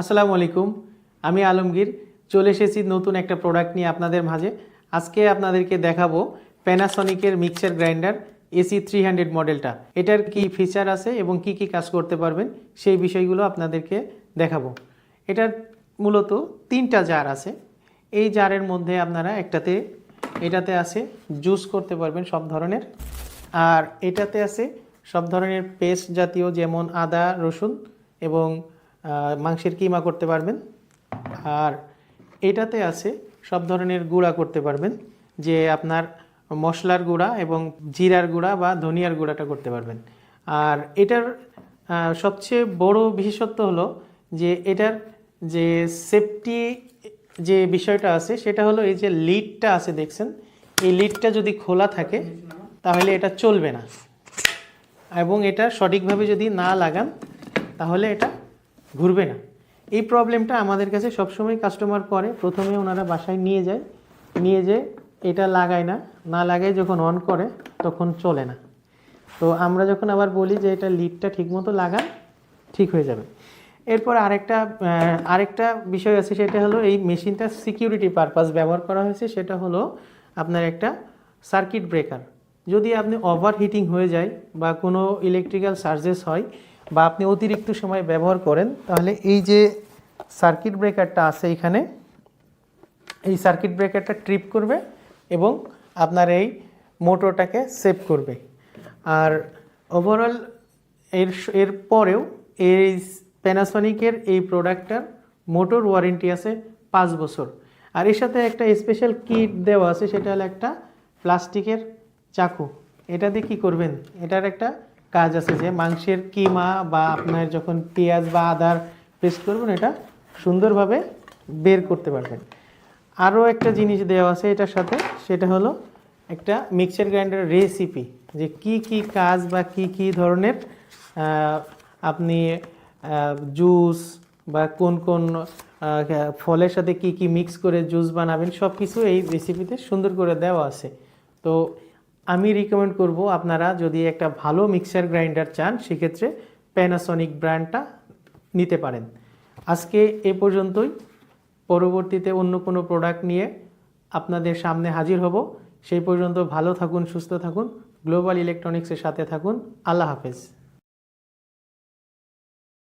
আসসালামু আলাইকুম। আমি আলমগীর, চলে এসেছি নতুন একটা প্রোডাক্ট নিয়ে আপনাদের মাঝে। আজকে আপনাদেরকে দেখাবো প্যানাসনিকের mixer grinder AC three hundred মডেলটা এটার কি ফিচার আছে এবং কি কি কাজ করতে পারবেন সেই বিষয়গুলো আপনাদেরকে দেখাবো। এটার মূলত তিনটা জার আছে। এই জারের মধ্যে আপনারা একটাতে, এটাতে আছে জুস করতে পারবেন সব ধরনের। আর এটাতে আছে সব ধরনের পেস্ট জাতীয় যেমন আদা, রসুন এবং মাংসের কিমা করতে পারবেন। আর এটাতে আছে সব ধরনের গুঁড়া করতে পারবেন, যে আপনার মশলার গুঁড়া এবং জিরার গুঁড়া বা ধনিয়ার গুঁড়াটা করতে পারবেন। আর এটার সবচেয়ে বড় বিশেষত্ব হলো যে এটার যে সেফটি যে বিষয়টা আছে, সেটা হলো এই যে লিডটা আছে দেখছেন, এই লিডটা যদি খোলা থাকে, তাহলে এটা চলবে না। এবং এটা সঠিকভাবে যদি না লাগান, তাহলে এটা ঘুরবে না। এই প্রবলেমটা আমাদের কাছে সবসময় কাস্টমার করে, প্রথমে ওনারা বাসায় নিয়ে যায়, নিয়ে যে এটা লাগায় না না লাগায় যখন অন করে তখন চলে না। তো আমরা যখন আবার বলি যে এটা লিডটা ঠিকমতো লাগান, ঠিক হয়ে যাবে। এরপর আরেকটা আরেকটা বিষয় আছে, সেটা হলো এই মেশিনটা সিকিউরিটি পারপাস ব্যবহার করা হয়েছে, সেটা হলো আপনার একটা সার্কিট ব্রেকার যদি আপনি ওভার হিটিং হয়ে যায় বা কোনো ইলেকট্রিক্যাল চার্জেস হয় বা আপনি অতিরিক্ত সময় ব্যবহার করেন, তাহলে এই যে সার্কিট ব্রেকারটা আছে এখানে, এই সার্কিট ব্রেকারটা ট্রিপ করবে এবং আপনার এই মোটরটাকে সেভ করবে। আর ওভারঅল এর এর পরেও এই প্যানাসনিকের এই প্রোডাক্টটার মোটর ওয়ারেন্টি আছে পাঁচ বছর। আর এর সাথে একটা স্পেশাল কিট দেওয়া আছে, সেটা হলো একটা প্লাস্টিকের চাকু। এটা দিয়ে কী করবেন? এটার একটা কাজ আছে যে মাংসের কিমা বা আপনার যখন পেঁয়াজ বা আদার পেস্ট করবেন, এটা সুন্দরভাবে বের করতে পারবেন। আরও একটা জিনিস দেওয়া আছে এটার সাথে, সেটা হলো একটা মিক্সার গ্রাইন্ডার রেসিপি যে কি কি কাজ বা কি কি ধরনের আপনি জুস বা কোন কোন ফলের সাথে কি কি মিক্স করে জুস বানাবেন সব কিছু এই রেসিপিতে সুন্দর করে দেওয়া আছে। তো আমি রিকমেন্ড করব আপনারা যদি একটা ভালো মিক্সার গ্রাইন্ডার চান, সেক্ষেত্রে প্যানাসনিক ব্র্যান্ডটা নিতে পারেন। আজকে এ পর্যন্তই। পরবর্তীতে অন্য কোনো প্রোডাক্ট নিয়ে আপনাদের সামনে হাজির হব। সেই পর্যন্ত ভালো থাকুন, সুস্থ থাকুন। গ্লোবাল ইলেকট্রনিক্সের সাথে থাকুন। আল্লাহ হাফেজ।